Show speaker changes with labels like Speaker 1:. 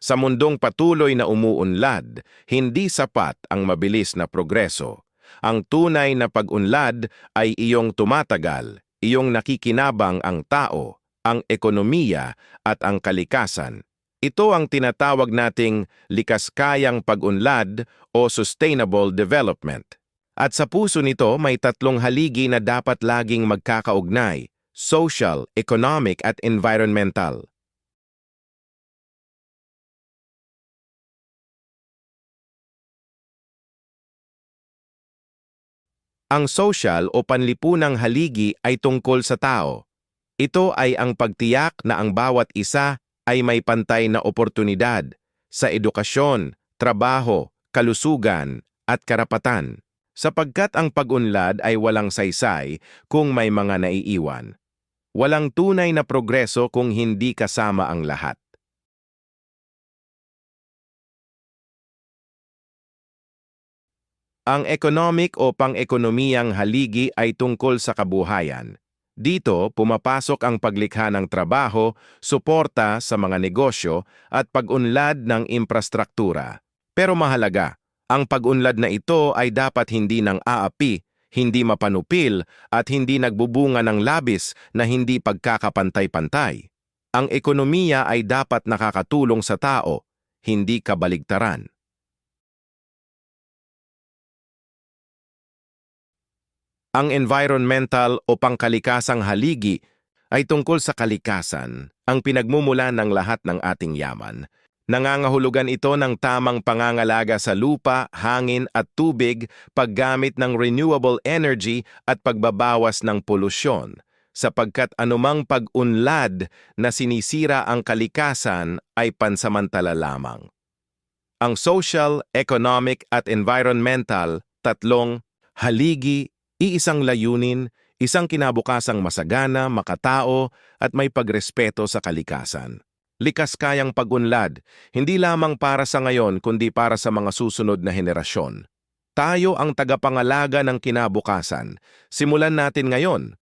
Speaker 1: Sa mundong patuloy na umuunlad, hindi sapat ang mabilis na progreso. Ang tunay na pag-unlad ay iyong tumatagal, iyong nakikinabang ang tao, ang ekonomiya at ang kalikasan. Ito ang tinatawag nating likaskayang pag-unlad o sustainable development. At sa puso nito may tatlong haligi na dapat laging magkakaugnay, social, economic at environmental. Ang social o panlipunang haligi ay tungkol sa tao. Ito ay ang pagtiyak na ang bawat isa ay may pantay na oportunidad sa edukasyon, trabaho, kalusugan at karapatan. Sapagkat ang pag-unlad ay walang saysay kung may mga naiiwan. Walang tunay na progreso kung hindi kasama ang lahat. Ang economic o pang-ekonomiyang haligi ay tungkol sa kabuhayan. Dito, pumapasok ang paglikha ng trabaho, suporta sa mga negosyo at pag-unlad ng infrastruktura. Pero mahalaga, ang pag-unlad na ito ay dapat hindi ng aapi, hindi mapanupil at hindi nagbubunga ng labis na hindi pagkakapantay-pantay. Ang ekonomiya ay dapat nakakatulong sa tao, hindi kabaligtaran. Ang environmental o pangkalikasang haligi ay tungkol sa kalikasan, ang pinagmumula ng lahat ng ating yaman. Nangangahulugan ito ng tamang pangangalaga sa lupa, hangin at tubig, paggamit ng renewable energy at pagbabawas ng polusyon, sapagkat anumang pag-unlad na sinisira ang kalikasan ay pansamantala lamang. Ang social, economic at environmental, tatlong haligi Iisang layunin, isang kinabukasang masagana, makatao at may pagrespeto sa kalikasan. Likas kayang pagunlad, hindi lamang para sa ngayon kundi para sa mga susunod na henerasyon. Tayo ang tagapangalaga ng kinabukasan. Simulan natin ngayon